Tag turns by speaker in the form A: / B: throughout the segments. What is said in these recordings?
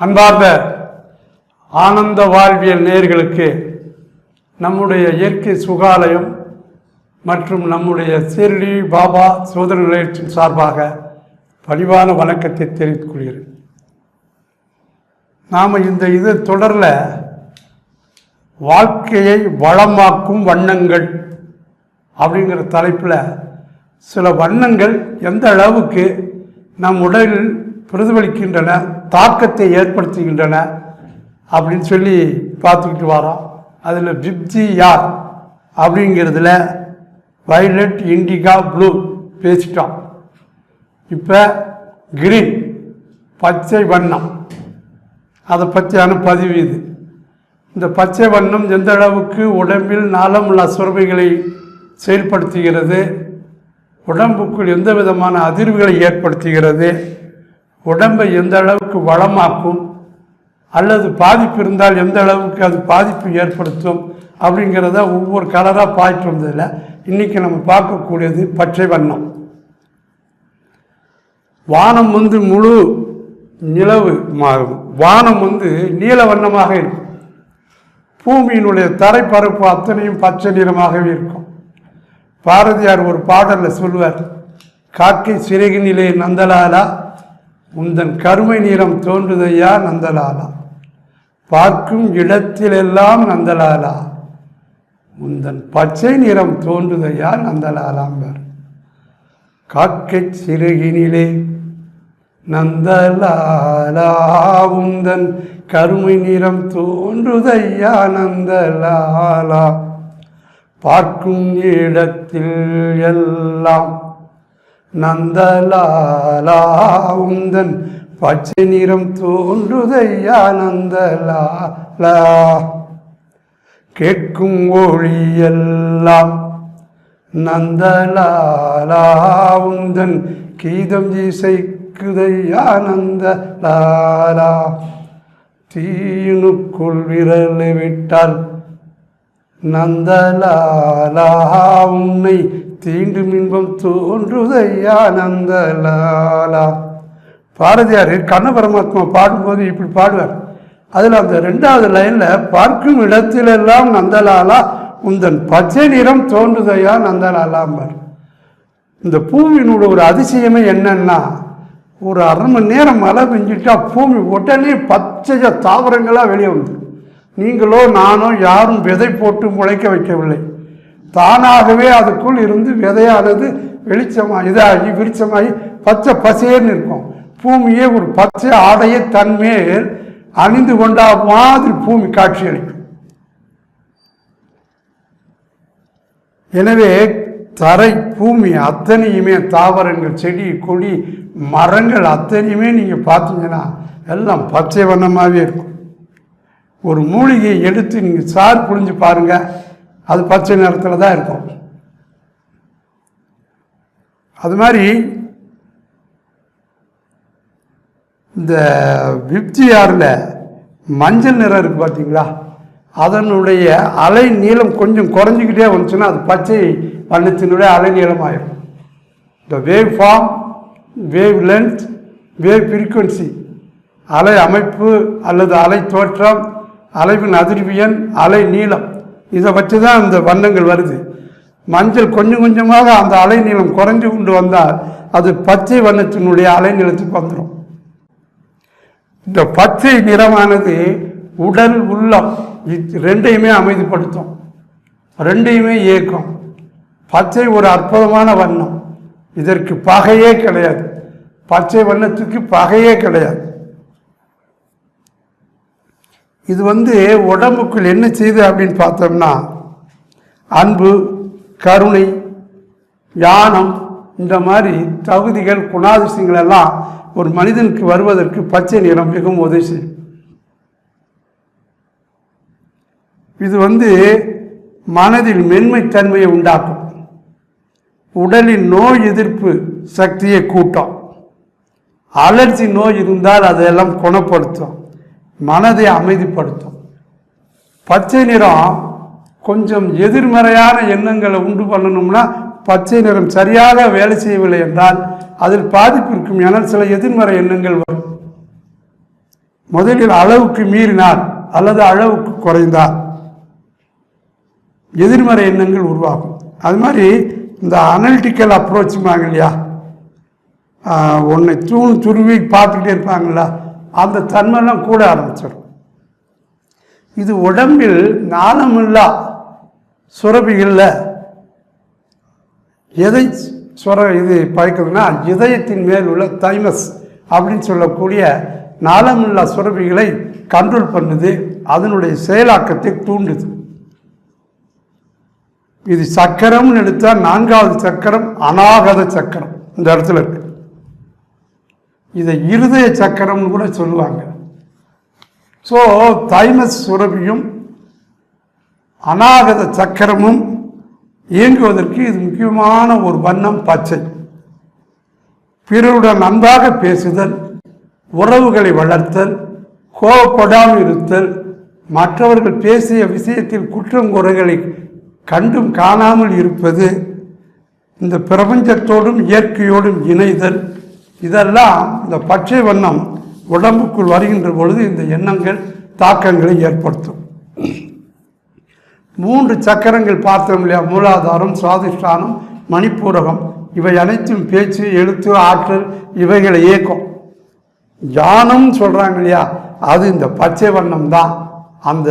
A: அன்பார்ந்த ஆனந்த வாழ்வியல் நேர்களுக்கு நம்முடைய இயற்கை சுகாலயம் மற்றும் நம்முடைய சீரடி பாபா சோதனை நிலையத்தின் சார்பாக பணிவான வணக்கத்தை தெரிவித்துக் கொள்கிறேன். நாம் இந்த இது தொடரில் வாழ்க்கையை வளமாக்கும் வண்ணங்கள் அப்படிங்கிற தலைப்பில் சில வண்ணங்கள் எந்த அளவுக்கு நம் உடலில் பிரதிபலிக்கின்றன தாக்கத்தை ஏற்படுத்துகின்றன அப்படின்னு சொல்லி பார்த்துக்கிட்டு வரோம். அதில் பிப்ஜி யார் அப்படிங்கிறதுல வைலட் இண்டிகா ப்ளூ பேசிட்டோம். இப்போ கிரீன் பச்சை வண்ணம். அதை பற்றியான பதிவு இது. இந்த பச்சை வண்ணம் எந்த அளவுக்கு உடம்பில் நாளமுள்ள சுரபிகளை செயல்படுத்துகிறது உடம்புக்குள் எந்த விதமான அதிர்வுகளை ஏற்படுத்துகிறது உடம்பை எந்த அளவுக்கு வளமாக்கும் அல்லது பாதிப்பு இருந்தால் எந்த அளவுக்கு அது பாதிப்பு ஏற்படுத்தும் அப்படிங்கிறத ஒவ்வொரு கலராக பாய்ட்டு வந்ததில் இன்றைக்கி நம்ம பார்க்கக்கூடியது பச்சை வண்ணம். வானம் வந்து முழு நிலவு மாறும். வானம் வந்து நீல வண்ணமாக இருக்கும். பூமியினுடைய தரைப்பரப்பு அத்தனையும் பச்சை நிறமாகவே இருக்கும். பாரதியார் ஒரு பாடலில் சொல்லுவார் காக்கை சிறகினிலே நந்தலாலா உந்தன் கருமை நிறம் தோன்றுதையா நந்தலாலா? பார்க்கும் இடத்திலெல்லாம் நந்தலாலா? உந்தன் பச்சை நிறம் தோன்றுதையா நந்தலாலாம்பர். காக்கை சிறுகினிலே நந்தலாலா உந்தன் கருமை நிறம் தோன்றுதையா நந்தலாலா? பார்க்கும் இடத்தில் எல்லாம் நந்தலாலா உந்தன் பச்சை நிறம் தோன்றுதையா நந்தலாலா? கேட்கும் ஒளியெல்லாம் நந்தலாலா உந்தன் கீதம் இசைக்குதையா நந்தலாலா? தீனுக்குள் விரல் விட்டால் நந்தலாலா உன்னை தீண்டும் இன்பம் தோன்றுதையானந்த லாலா பாரதியார் கண்ண பரமாத்மா பாடும்போது இப்படி பாடுவார். அதில் அந்த ரெண்டாவது லைனில் பார்க்கும் இடத்திலெல்லாம் நந்தலாலா உந்தன் பச்சை நிறம் தோன்றுதையா நந்தலாலாம்பார். இந்த பூமியினோட ஒரு அதிசயமே என்னன்னா ஒரு அரை மணி நேரம் மழை பெஞ்சிட்டா பூமி உடனே பச்சைய தாவரங்களாக வெளியே வந்து நீங்களோ நானோ யாரும் விதை போட்டு முளைக்க வைக்கவில்லை. தானாகவே அதுக்குள் இருந்து விதையானது வெளிச்சமாக இதாகி விருச்சமாகி பச்சை பசேர்னு இருக்கும். பூமியே ஒரு பச்சை ஆடையை தன்மேல் அணிந்து கொண்டா மாதிரி பூமி காட்சியளிக்கும் எனவே தரை பூமி அத்தனையுமே தாவரங்கள் செடி கொடி மரங்கள் அத்தனையுமே நீங்கள் பார்த்தீங்கன்னா எல்லாம் பச்சை வண்ணமாகவே இருக்கும். ஒரு மூலிகையை எடுத்து நீங்கள் சார் புழிஞ்சு பாருங்கள் அது பச்சை நிறத்தில் தான் இருக்கும். அது மாதிரி இந்த விப்ஜிஆரில் மஞ்சள் நிறம் இருக்குது பார்த்தீங்களா அதனுடைய அலை நீளம் கொஞ்சம் குறைஞ்சிக்கிட்டே வந்துச்சுன்னா அது பச்சை வண்ணத்தினுடைய அலை நீளமாயிடும் இந்த wave form wave length wave frequency அலை அமைப்பு அல்லது அலை தோற்றம் அலைவின் அதிர்வியன் அலை நீளம் இதை வச்சு தான் இந்த வண்ணங்கள் வருது. மஞ்சள் கொஞ்சம் கொஞ்சமாக அந்த அலைநீளம் குறைஞ்சு கொண்டு வந்தால் அது பச்சை வண்ணத்தினுடைய அலைநீளத்துக்கு வந்துடும். இந்த பச்சை நிறமானது உடல் உள்ளம் ரெண்டையுமே அமைதிப்படுத்தும். ரெண்டையுமே இயக்கம். பச்சை ஒரு அற்புதமான வண்ணம். இதற்கு பகையே கிடையாது. பச்சை வண்ணத்துக்கு பகையே கிடையாது. இது வந்து உடம்புக்குள் என்ன செய்யுது அப்படின்னு பார்த்தோம்னா அன்பு கருணை ஞானம் இந்த மாதிரி தகுதிகள் குணாதிசயங்கள் எல்லாம் ஒரு மனிதனுக்கு வருவதற்கு பச்சை நிறம் மிகவும் உதவி. செய்யும் இது வந்து மனதில் மென்மைத்தன்மையை உண்டாக்கும். உடலின் நோய் எதிர்ப்பு சக்தியை கூட்டும். அலர்ஜி நோய் இருந்தால் அதையெல்லாம் குணப்படுத்தும். மனதை அமைதிப்படுத்தும். பச்சை நிறம் கொஞ்சம் எதிர்மறையான எண்ணங்களை உண்டு பண்ணணும்னா பச்சை நிறம் சரியாக வேலை செய்யவில்லை என்றால் அதில் பாதிப்பு இருக்கும். என சில எதிர்மறை எண்ணங்கள் வரும். முதலில் அளவுக்கு மீறினார் அல்லது அளவுக்கு குறைந்தார் எதிர்மறை எண்ணங்கள் உருவாகும். அது மாதிரி இந்த அனலிட்டிக்கல் அப்ரோச்சுமாங்க இல்லையா? ஒன்றை தூண் துருவி பார்த்துக்கிட்டே இருப்பாங்களா அந்த தன்மைலாம் கூட ஆரம்பிச்சிடும். இது உடம்பில் நாளமில்லா சுரபிகளில் எதை சுர இது பயக்குதுன்னா இதயத்தின் மேல் உள்ள தைமஸ் அப்படின்னு சொல்லக்கூடிய நாளமில்லா சுரபிகளை கண்ட்ரோல் பண்ணுது அதனுடைய செயலாக்கத்தை தூண்டுது. இது சக்கரம்னு எடுத்தால் நான்காவது சக்கரம் அநாகத சக்கரம் இந்த இடத்துல இருக்குது இதை இருதய சக்கரம்னு கூட சொல்லுவாங்க. ஸோ தைமஸ் சுரபியும் அநாகத சக்கரமும் இயங்குவதற்கு இது முக்கியமான ஒரு வண்ணம் பச்சை. பிறருடன் அன்பாக பேசுதல் உறவுகளை வளர்த்தல் கோபப்படாமல் இருத்தல் மற்றவர்கள் பேசிய விஷயத்தில் குற்றம் குறைகளை கண்டும் காணாமல் இருப்பது இந்த பிரபஞ்சத்தோடும் இயற்கையோடும் இணைதல் இதெல்லாம் இந்த பச்சை வண்ணம் உடம்புக்குள் வருகின்ற பொழுது இந்த எண்ணங்கள் தாக்கங்களை ஏற்படுத்தும். மூன்று சக்கரங்கள் பார்த்தோம் இல்லையா? மூலாதாரம் சுவாதிஷ்டானம் மணிப்பூரகம். இவை அனைத்தும் பேச்சு எழுத்து ஆற்றல் இவைகளை இயக்கும். ஞானம் சொல்கிறாங்க இல்லையா? அது இந்த பச்சை வண்ணம் தான். அந்த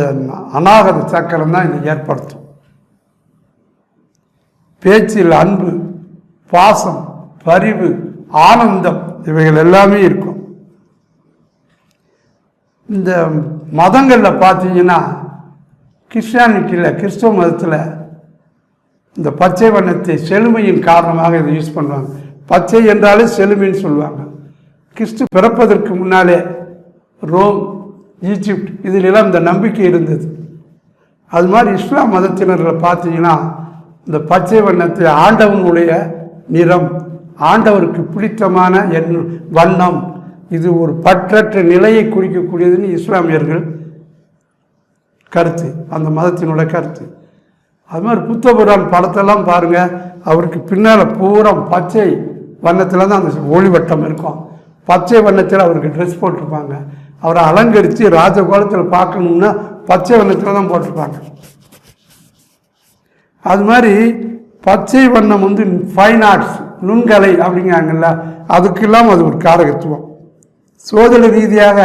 A: அநாகத சக்கரம் தான் இதை ஏற்படுத்தும். பேச்சில் அன்பு பாசம் பரிவு ஆனந்தம் இவைகள் எல்லாமே இருக்கும். இந்த மதங்களில் பார்த்தீங்கன்னா கிறிஸ்டியானிட்டியில் கிறிஸ்தவ மதத்தில் இந்த பச்சை வண்ணத்தை செழுமையின் காரணமாக இதை யூஸ் பண்ணுவாங்க. பச்சை என்றாலே செழுமைன்னு சொல்லுவாங்க. கிறிஸ்து பிறப்பதற்கு முன்னாலே ரோம் ஈஜிப்ட் இதிலெல்லாம் இந்த நம்பிக்கை இருந்தது. அது மாதிரி இஸ்லாம் மதத்தினர்களை பார்த்தீங்கன்னா இந்த பச்சை வண்ணத்தை ஆண்டவனுடைய நிறம் ஆண்டவருக்கு பிடித்தமான என் வண்ணம். இது ஒரு பற்றற்ற நிலையை குறிக்கக்கூடியதுன்னு இஸ்லாமியர்கள் கருத்து அந்த மதத்தினுடைய கருத்து. அது மாதிரி புத்தபுரான் படத்தெல்லாம் பாருங்கள் அவருக்கு பின்னால் பூரா பச்சை வண்ணத்தில் தான் அந்த ஒளிவட்டம் இருக்கும். பச்சை வண்ணத்தில் அவருக்கு ட்ரெஸ் போட்டிருப்பாங்க. அவரை அலங்கரித்து ராஜகோலத்தில் பார்க்கணும்னா பச்சை வண்ணத்தில் தான் போட்டிருப்பாங்க. அது மாதிரி பச்சை வண்ணம் வந்து ஃபைன் ஆர்ட்ஸ் நுண்கலை அப்படிங்கிறாங்கல்ல அதுக்கெல்லாம் அது ஒரு காரகத்துவம். சோதனை ரீதியாக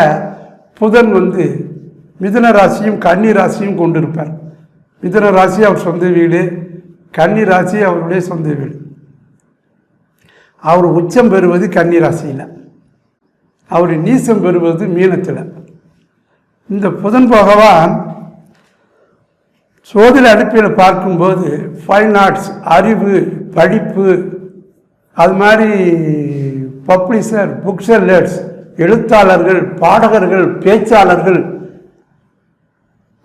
A: புதன் வந்து மிதன ராசியும் கன்னி ராசியும் கொண்டிருப்பார். மிதன ராசி அவர் சொந்த வீடு கன்னி ராசி அவருடைய சொந்த வீடு. அவர் உச்சம் பெறுவது கன்னி ராசியில். அவர் நீசம் பெறுவது மீனத்தில். இந்த புதன் பகவான் சோதனை அடிப்படையில் பார்க்கும்போது ஃபைன் ஆர்ட்ஸ் அறிவு படிப்பு அது மாதிரி பப்ளிஷர் புக் செல்லர்ஸ் எழுத்தாளர்கள் பாடகர்கள் பேச்சாளர்கள்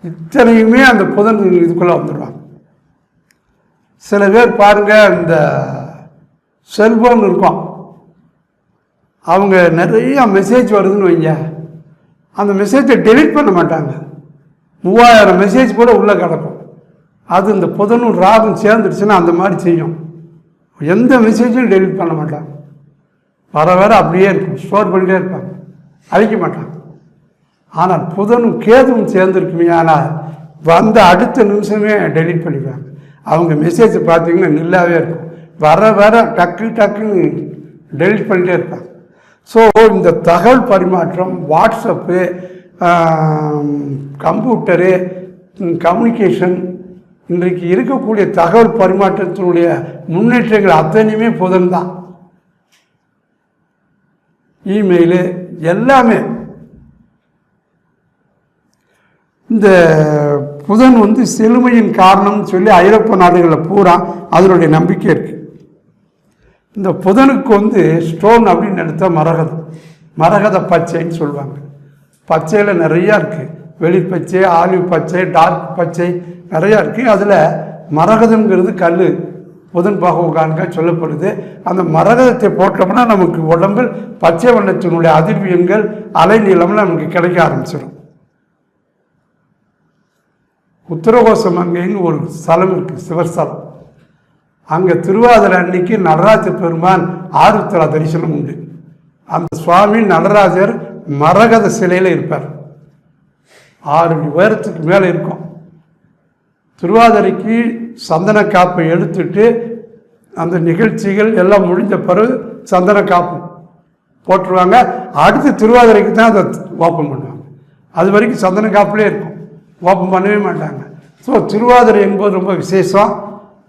A: இத்தனையுமே அந்த புதன் இதுக்குள்ளே வந்துடுவாங்க சில பேர் பாருங்கள் இந்த செல்ஃபோன் இருக்கும். அவங்க நிறைய மெசேஜ் வருதுன்னு வைங்க. அந்த மெசேஜை டெலிட் பண்ண மாட்டாங்க. மூவாயிரம் மெசேஜ் கூட உள்ளே கிடக்கும். அது இந்த புதனும் ராகும் சேர்ந்துடுச்சுன்னா அந்த மாதிரி செய்யும். எந்த மெசேஜும் டெலிட் பண்ண மாட்டாங்க வர வர அப்படியே இருக்கும். ஸ்டோர் பண்ணிட்டே இருப்பாங்க அழிக்க மாட்டாங்க ஆனால் புதனும் கேதுவும் சேர்ந்துருக்குமே ஆனால் வந்த அடுத்த நிமிஷமே டெலிட் பண்ணிடுவாங்க. அவங்க மெசேஜ் பார்த்தீங்கன்னா நில்லாவே இருக்கும். வர வர டக்கு டக்குன்னு டெலிட் பண்ணிட்டே இருப்பாங்க ஸோ இந்த தகவல் பரிமாற்றம் வாட்ஸ்அப்பு கம்ப்யூட்டரு கம்யூனிகேஷன் இன்றைக்கு இருக்கக்கூடிய தகவல் பரிமாற்றத்தினுடைய முன்னேற்றங்கள் அத்தனையுமே புதன் தான் இமெயிலு எல்லாமே. இந்த புதன் வந்து செழுமையின் காரணம்னு சொல்லி ஐரோப்பிய நாடுகளில் பூரா அதனுடைய நம்பிக்கை இருக்கு. இந்த புதனுக்கு வந்து ஸ்டோன் அப்படின்னு எடுத்தால் மரகதம். மரகத பச்சைன்னு சொல்லுவாங்க. பச்சையில் நிறையா இருக்குது வெளிப்பச்சை ஆலிவ் பச்சை டார்க் பச்சை நிறையா இருக்குது அதில் மரகதங்கிறது கல் புதன் பகவான்க சொல்லப்படுது. அந்த மரகதத்தை போட்டோம்னா நமக்கு உடம்பில் பச்சை வண்ணத்தினுடைய அதிர்வியன்கள் அலைநீளம்லாம் நமக்கு கிடைக்க ஆரம்பிச்சிடும் உத்தரகோசம் அங்கேன்னு ஒரு ஸ்தலம் இருக்குது சிவஸ்தலம். அங்கே திருவாதிரை அன்னைக்கு நடராஜ பெருமான் ஆருத்ரா தரிசனம் உண்டு. அந்த சுவாமி நடராஜர் மரகத சிலையில் இருப்பார். ஆறு உயரத்துக்கு மேலே இருக்கும். திருவாதிரைக்கு சந்தன காப்பை எடுத்துட்டு அந்த நிகழ்ச்சிகள் எல்லாம் முடிஞ்ச பிறகு சந்தன காப்பு போட்டுருவாங்க. அடுத்து திருவாதிரைக்கு தான் அதை ஓப்பன் பண்ணுவாங்க. அது வரைக்கும் சந்தன காப்புலேயே இருக்கும். ஓப்பன் பண்ணவே மாட்டாங்க. ஸோ திருவாதிரை என்பது ரொம்ப விசேஷம்.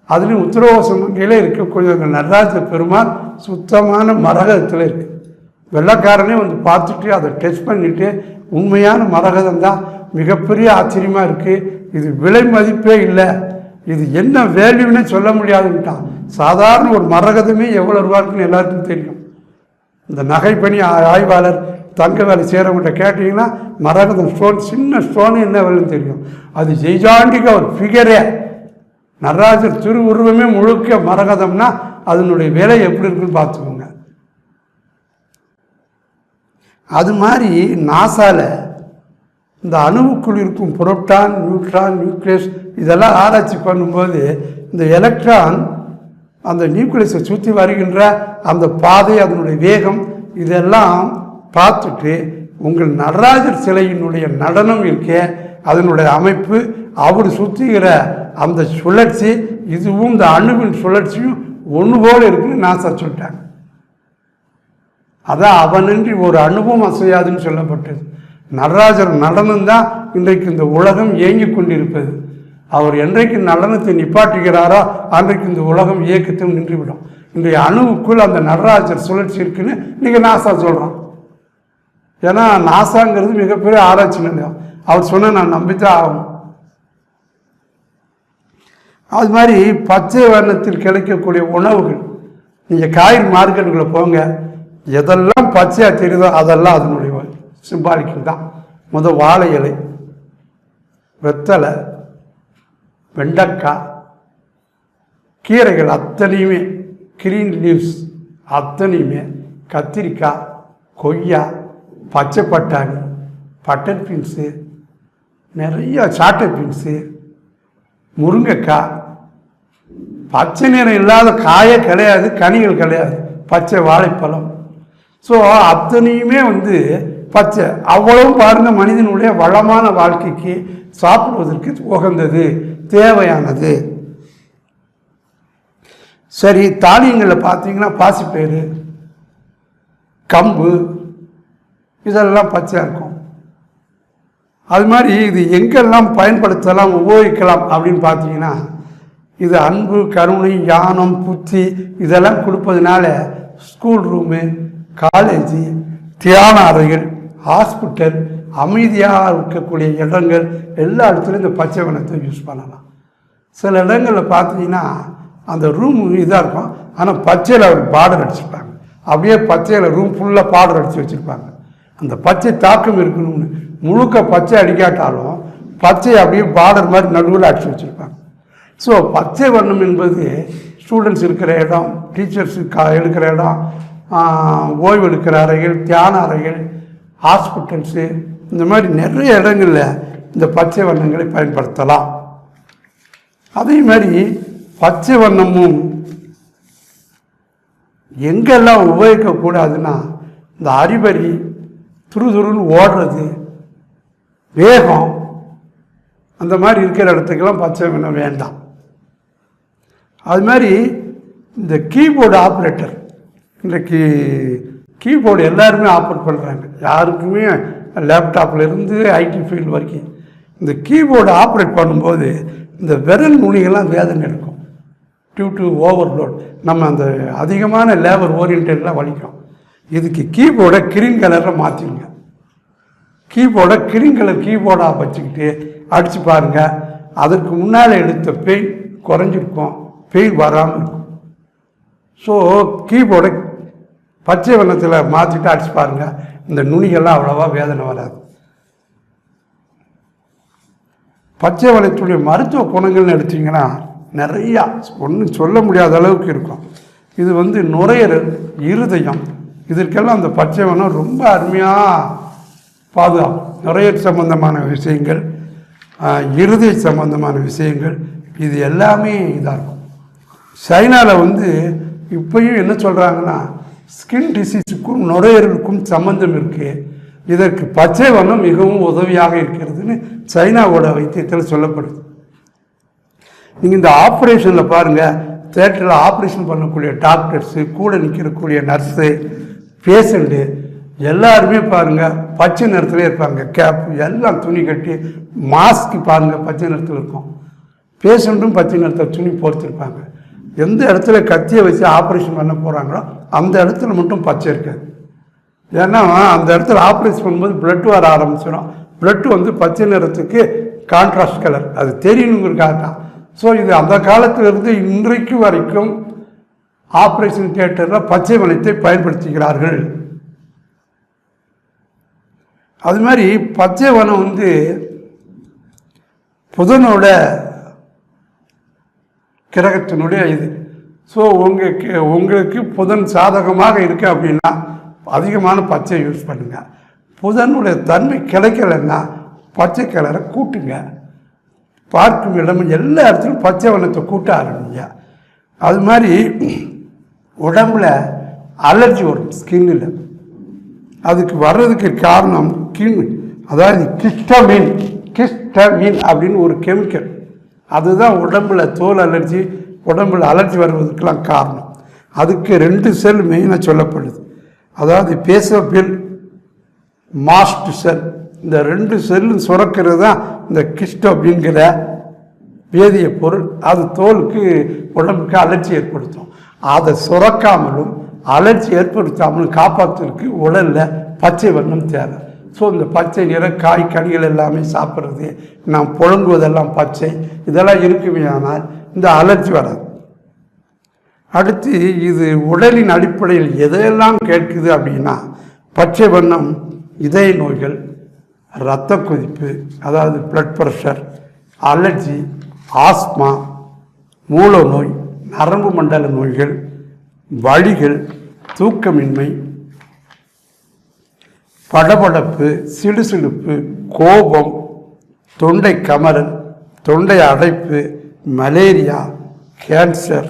A: அதுலேயும் உத்தரவாசம் இருக்கக்கூடிய எங்கள் நடராஜ பெருமான் சுத்தமான மரகதத்தில் இருக்குது வெள்ளக்காரனே வந்து பார்த்துட்டு அதை டெஸ்ட் பண்ணிவிட்டு உண்மையான மரகதம் தான். மிகப்பெரிய ஆச்சரியமாக இருக்குது இது விலை மதிப்பே இல்லை. இது என்ன வேல்யூன்னே சொல்ல முடியாதுன்ட்டான். சாதாரண ஒரு மரகதமே எவ்வளோ ரூபாய்க்குன்னு எல்லாருக்கும் தெரியும். இந்த நகைப்பணி ஆய்வாளர் தங்க வேலை செய்கிறவங்கள்ட்ட கேட்டிங்கன்னா மரகதம் ஸ்டோன் சின்ன ஸ்டோனு என்ன வேலைன்னு தெரியும். அது ஜெய்ஜாண்டிக ஒரு ஃபிகரே நடராஜர் திருவுருவமே முழுக்க மரகதம்னா அதனுடைய விலை எப்படி இருக்குன்னு பார்த்துக்கோங்க. அது மாதிரி நாசாவில் இந்த அணுவுக்குள் இருக்கும் புரோட்டான் நியூட்ரான் நியூக்ளியஸ் இதெல்லாம் ஆராய்ச்சி பண்ணும்போது இந்த எலக்ட்ரான் அந்த நியூக்ளியஸை சுற்றி வருகின்ற அந்த பாதை அதனுடைய வேகம் இதெல்லாம் பார்த்துட்டு உங்கள் நடராஜர் சிலையினுடைய நடனம் இருக்கே அதனுடைய அமைப்பு அவர் சுற்றுகிற அந்த சுழற்சி இதுவும் இந்த அணுவின் சுழற்சியும் ஒன்று போல இருக்குன்னு நான் சொல்லிட்டேன் அதான் அவனின்றி ஒரு அனுபவம் அசையாதுன்னு சொல்லப்பட்டது. நடராஜர் நடனம் தான் இன்றைக்கு இந்த உலகம் இயங்கிக் கொண்டிருப்பது. அவர் என்றைக்கு நடனத்தை நிப்பாட்டுகிறாரோ அன்றைக்கு இந்த உலகம் இயக்கத்தையும் நின்றுவிடும். இன்றைய அணுவுக்குள் அந்த நடராஜர் சுழற்சி இருக்குன்னு நீங்கள் நாசா சொல்கிறோம் ஏன்னா நாசாங்கிறது மிகப்பெரிய ஆராய்ச்சி நிலையம். அவர் சொன்ன நான் நம்பித்தான் ஆகணும். அது மாதிரி பச்சை வர்ணத்தில் கிடைக்கக்கூடிய உணவுகள் நீங்கள் காய்கறி மார்க்கெட்டுக்குள்ளே போங்க எதெல்லாம் பச்சையாக தெரியுதோ அதெல்லாம் அதனுடைய சிம்பாலிக்கல் தான் முதல் வாழை இலை வெத்தலை வெண்டைக்காய் கீரைகள் அத்தனையுமே கிரீன் லீவ்ஸ் அத்தனையுமே கத்திரிக்காய் கொய்யா பச்சை பட்டாணி பட்டர் பீன்ஸு நிறைய சாட்டர் பீன்ஸு முருங்கைக்காய் பச்சை நிறம் இல்லாத காயே கிடையாது கனிகள் கிடையாது பச்சை வாழைப்பழம். ஸோ அத்தனையுமே வந்து பச்சை. அவ்வளவு பாருங்க மனிதனுடைய வளமான வாழ்க்கைக்கு சாப்பிடுவதற்கு உகந்தது தேவையானது. சரி தானியங்களில் பார்த்தீங்கன்னா பாசிப்பயிறு கம்பு இதெல்லாம் பச்சையாக இருக்கும். அது மாதிரி இது எங்கெல்லாம் பயன்படுத்தலாம் உபயோகிக்கலாம் அப்படின்னு பார்த்தீங்கன்னா இது அன்பு கருணை ஞானம் புத்தி இதெல்லாம் கொடுப்பதுனால ஸ்கூல் ரூமு காலேஜு தியான அறைகள் ஹாஸ்பிட்டல் அமைதியாக இருக்கக்கூடிய இடங்கள் எல்லா இடத்துலையும் இந்த பச்சை வண்ணத்தை யூஸ் பண்ணலாம். சில இடங்களில் பார்த்தீங்கன்னா அந்த ரூம் இதாக இருக்கும். ஆனால் பச்சையில் அவர் பார்டர் அடிச்சிருப்பாங்க. அப்படியே பச்சையில் ரூம் ஃபுல்லாக பார்டர் அடித்து வச்சுருப்பாங்க. அந்த பச்சை தாக்கம் இருக்கணும்னு முழுக்க பச்சை அடிக்காட்டாலும் பச்சை அப்படியே பார்டர் மாதிரி நடுவில் அடித்து வச்சுருப்பாங்க. ஸோ பச்சை வண்ணம் என்பது ஸ்டூடெண்ட்ஸ் இருக்கிற இடம் டீச்சர்ஸ் கா எடுக்கிற இடம் ஓய்வு எடுக்கிற அறைகள் தியான அறைகள் ஹாஸ்பிட்டல்ஸு இந்த மாதிரி நிறைய இடங்களில் இந்த பச்சை வண்ணங்களை பயன்படுத்தலாம். அதே மாதிரி பச்சை வண்ணமும் எங்கெல்லாம் உபயோகிக்கக்கூடாதுன்னா இந்த அறிவறி துருதுருன்னு ஓடுறது வேகம் அந்த மாதிரி இருக்கிற இடத்துக்கெல்லாம் பச்சை வண்ணம் வேண்டாம். அது மாதிரி இந்த கீபோர்டு ஆப்ரேட்டர் இன்றைக்கு கீபோர்டு எல்லாருமே ஆப்ரேட் பண்ணுறாங்க யாருக்குமே லேப்டாப்லேருந்து ஐடி ஃபீல்டு வரைக்கும். இந்த கீபோர்டு ஆப்ரேட் பண்ணும்போது இந்த விரல் நுனிகள்லாம் வேதனை எடுக்கும். டியூ டு ஓவர்லோட் நம்ம அந்த அதிகமான லேபர் ஓரியன்டெல்லாம் வலிக்கும். இதுக்கு கீபோர்டை கிரீன் கலரில் மாற்றிடுங்க கீபோர்டை கிரீன் கலர் கீபோர்டாக வச்சுக்கிட்டு அடித்து பாருங்கள் அதற்கு முன்னால் எடுத்த பெயின் குறைஞ்சிருக்கும். பெயின் வராமல் இருக்கும். ஸோ கீபோர்டை பச்சை வண்ணத்தில் மாற்றிட்டு அடிச்சு பாருங்கள் இந்த நுனிகள்லாம் அவ்வளோவா வேதனை வராது. பச்சை வளையத்துடைய மருத்துவ குணங்கள்னு எடுத்தீங்கன்னா நிறையா ஒன்றும் சொல்ல முடியாத அளவுக்கு இருக்கும். இது வந்து நுரையீரல் இருதயம். இதற்கெல்லாம் அந்த பச்சை வண்ணம் ரொம்ப அருமையாக பாதுகாப்பு நுரையீரல் சம்பந்தமான விஷயங்கள் இருதய சம்பந்தமான விஷயங்கள் இது எல்லாமே இதாக இருக்கும். சைனாவில் வந்து இப்பயும் என்ன சொல்கிறாங்கன்னா ஸ்கின் டிசீஸுக்கும் நுரையீரலுக்கும் சம்மந்தம் இருக்குது இதற்கு பச்சை வண்ணம் மிகவும் உதவியாக இருக்கிறதுன்னு சைனாவோட வைத்தியத்தில் சொல்லப்படுது. நீங்கள் இந்த ஆப்ரேஷனில் பாருங்கள் தேட்டரில் ஆப்ரேஷன் பண்ணக்கூடிய டாக்டர்ஸு கூட நிற்கிறக்கூடிய நர்ஸு பேஷண்ட்டு எல்லாருமே பாருங்கள் பச்சை நிறத்துலேயே இருப்பாங்க. கேப் எல்லாம் துணி கட்டி மாஸ்க் பாருங்கள் பச்சை நிறத்தில் இருக்கும். பேஷண்ட்டும் பச்சை நிறத்தில் துணி போர்த்திருப்பாங்க. எந்த இடத்துல கத்தியை வச்சு ஆப்ரேஷன் பண்ண போகிறாங்களோ அந்த இடத்துல மட்டும் பச்சை இருக்காது. ஏன்னா அந்த இடத்துல ஆப்ரேஷன் பண்ணும்போது பிளட் வர ஆரம்பிச்சிடும் பிளட் வந்து பச்சை நிறத்துக்கு கான்ட்ராஸ்ட் கலர் அது தெரியணுங்கிறக்காக தான் ஸோ இது அந்த காலத்திலிருந்து இன்றைக்கு வரைக்கும் ஆப்ரேஷன் தியேட்டரில் பச்சை வண்ணத்தை பயன்படுத்துகிறார்கள். அது மாதிரி பச்சை வனம் வந்து புதனோட கிரகத்தினுடைய இது. ஸோ உங்களுக்கு உங்களுக்கு புதன் சாதகமாக இருக்கு அப்படின்னா அதிகமான பச்சை யூஸ் பண்ணுங்கள் புதனுடைய தன்மை கிடைக்கலன்னா பச்சை கலரை கூட்டுங்க. பார்க்கும் இடம் எல்லா இடத்துலையும் பச்சை வண்ணத்தை கூட்ட ஆரம்பிங்க. அது மாதிரி உடம்புல அலர்ஜி வரும் ஸ்கின்னில் அதுக்கு வர்றதுக்கு காரணம் கின் அதாவது கிஸ்டமின் கிஸ்டமின் அப்படின்னு ஒரு கெமிக்கல் அதுதான் உடம்புல தோல் அலர்ஜி உடம்புல அலர்ஜி வருவதற்கெல்லாம் காரணம். அதுக்கு ரெண்டு செல் மெயினாக சொல்லப்படுது. அதாவது பேசபில் மாஸ்ட் செல். இந்த ரெண்டு செல்லும் சுரக்கிறது தான் இந்த கிஸ்டோபின்கிற வேதிய பொருள். அது தோலுக்கு உடம்புக்கு அலர்ச்சி ஏற்படுத்தும். அதை சுரக்காமலும் அலர்ச்சி ஏற்படுத்தாமலும் காப்பாற்றுறதுக்கு உடலில் பச்சை வண்ணம் தேவை. ஸோ இந்த பச்சை நிற காய் கனிகள் எல்லாமே சாப்பிட்றது நாம் புழங்குவதெல்லாம் பச்சை இதெல்லாம் இருக்குமே ஆனால் இந்த அலர்ஜி வராது. அடுத்து இது உடலின் அடிப்படையில் எதையெல்லாம் கேட்குது அப்படின்னா பச்சை வண்ணம் இதய நோய்கள் இரத்த கொதிப்பு அதாவது பிளட் ப்ரெஷர் அலர்ஜி ஆஸ்மா மூல நோய் நரம்பு மண்டல நோய்கள் வழிகள் தூக்கமின்மை படபடப்பு சிடுசிடுப்பு கோபம் தொண்டை கமரல் தொண்டை அடைப்பு மலேரியா கேன்சர்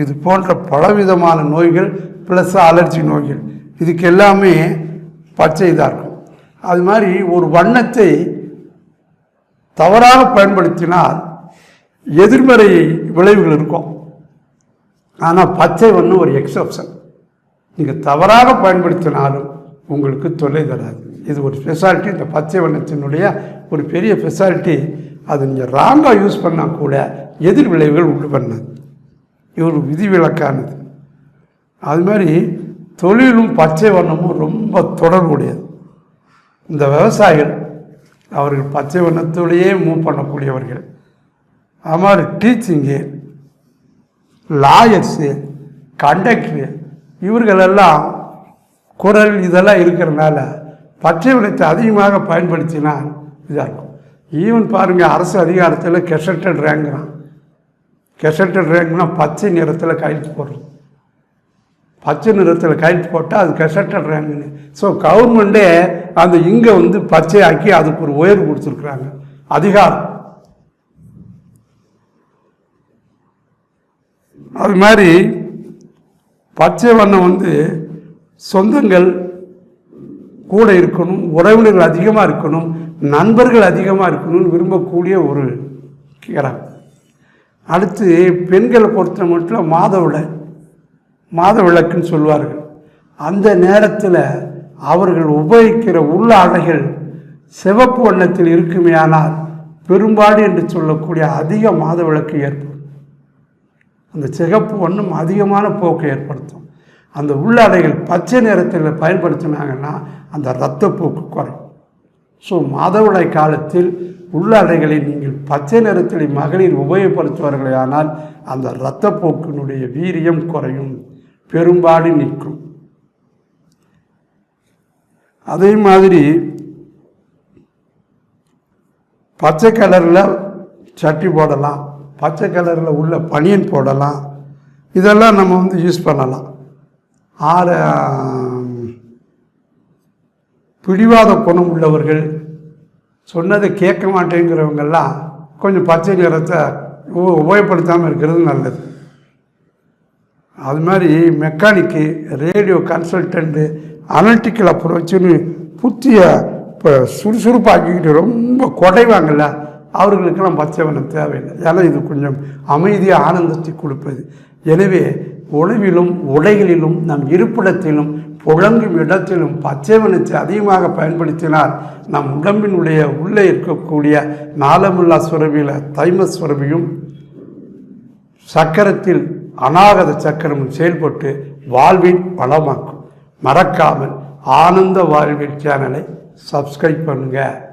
A: இது போன்ற பலவிதமான நோய்கள் ப்ளஸ் அலர்ஜி நோய்கள். இதுக்கு எல்லாமே பச்சை இதாக இருக்கும். அது மாதிரி ஒரு வண்ணத்தை தவறாக பயன்படுத்தினால் எதிர்மறை விளைவுகள் இருக்கும். ஆனால் பச்சை வண்ணம் ஒரு எக்ஸப்ஷன் நீங்கள் தவறாக பயன்படுத்தினாலும் உங்களுக்கு தொல்லை தராது. இது ஒரு ஸ்பெஷாலிட்டி இந்த பச்சை வண்ணத்தினுடைய ஒரு பெரிய ஸ்பெஷாலிட்டி அது நீங்கள் ராங்காக யூஸ் பண்ணால் கூட எதிர் விளைவுகள் உண்டு பண்ணாது. இது ஒரு விதிவிலக்கானது. அது மாதிரி தொழிலும் பச்சை வண்ணமும் ரொம்ப தொடர்புடையது. இந்த விவசாயிகள் அவர்கள் பச்சை வண்ணத்தோடையே மூவ் பண்ணக்கூடியவர்கள். அது மாதிரி டீச்சிங்கு லாயர்ஸு கண்டக்டரு இவர்களெல்லாம் குரல் இதெல்லாம் இருக்கிறனால பச்சை வண்ணத்தை அதிகமாக பயன்படுத்தினால் இதாக இருக்கும் ஈவன் பாருங்கள் அரசு அதிகாரத்தில் கெசட்டட் ரேங்கிறான் கெசட்டட் ரேங்க்னா பச்சை நிறத்தில் கையெழுத்து போடுறது. பச்சை நிறத்தில் கையெழுத்து போட்டால் அது கெசட்டட் ரேங்குன்னு ஸோ கவர்மெண்ட்டே அந்த இங்கே வந்து பச்சையாக்கி அதுக்கு ஒரு உயர்வு கொடுத்துருக்குறாங்க. அதிகாரம். அது மாதிரி பச்சை வண்ணம் வந்து சொந்தங்கள் கூட இருக்கணும் உறவினர்கள் அதிகமாக இருக்கணும் நண்பர்கள் அதிகமாக இருக்கணும்னு விரும்பக்கூடிய ஒரு கிரகம் அடுத்து பெண்களை பொறுத்த மட்டும் மாதவிளை மாதவிளக்குன்னு சொல்வார்கள். அந்த நேரத்தில் அவர்கள் உபயோகிக்கிற உள்ளாடைகள் சிவப்பு வண்ணத்தில் இருக்குமே ஆனால் பெரும்பாடு என்று சொல்லக்கூடிய அதிக மாதவிளக்கு ஏற்படும். அந்த சிகப்பு வண்ணம் அதிகமான போக்கை ஏற்படுத்தும். அந்த உள்ளாடைகள் பச்சை நிறத்தில் பயன்படுத்தினாங்கன்னா அந்த இரத்தப்போக்கு குறையும். ஸோ மாதவிடாய் காலத்தில் உள்ளாடைகளை நீங்கள் பச்சை நிறத்தில் மகளிர் உபயோகப்படுத்துவார்களே ஆனால் அந்த இரத்தப்போக்கினுடைய வீரியம் குறையும். பெரும்பாடு நிற்கும். அதே மாதிரி பச்சை கலரில் சட்டி போடலாம் பச்சை கலரில் உள்ள பனியன் போடலாம். இதெல்லாம் நம்ம வந்து யூஸ் பண்ணலாம். ஆறு பிடிவாத குணம் உள்ளவர்கள் சொன்னதை கேட்க மாட்டேங்கிறவங்கெல்லாம் கொஞ்சம் பச்சை நிறத்தை உ- உபயோகப்படுத்தாமல் இருக்கிறது நல்லது. அது மாதிரி மெக்கானிக்கு ரேடியோ கன்சல்டண்ட்டு அனலிட்டிக்கல் அப்ரோச்சுன்னு புத்தியை இப்போ சுறுசுறுப்பாக்கிக்கிட்டு ரொம்ப குடைவாங்கள்ல அவர்களுக்கெல்லாம் பச்சை வனம் தேவையில்லை. ஏன்னா இது கொஞ்சம் அமைதியாக ஆனந்தத்தை கொடுப்பது. எனவே உணவிலும் உடைகளிலும் நம் இருப்பிடத்திலும் புழங்கும் இடத்திலும் பச்சை அதிகமாக பயன்படுத்தினால் நம் உடம்பினுடைய உள்ளே இருக்கக்கூடிய நாளமுல்லா சுரபியில் தைம சுரபியும் சக்கரத்தில் அநாகத சக்கரமும் செயல்பட்டு வாழ்வின் வளமாக்கும். மறக்காமல் ஆனந்த வாழ்வில் சேனலை சப்ஸ்கிரைப் பண்ணுங்கள்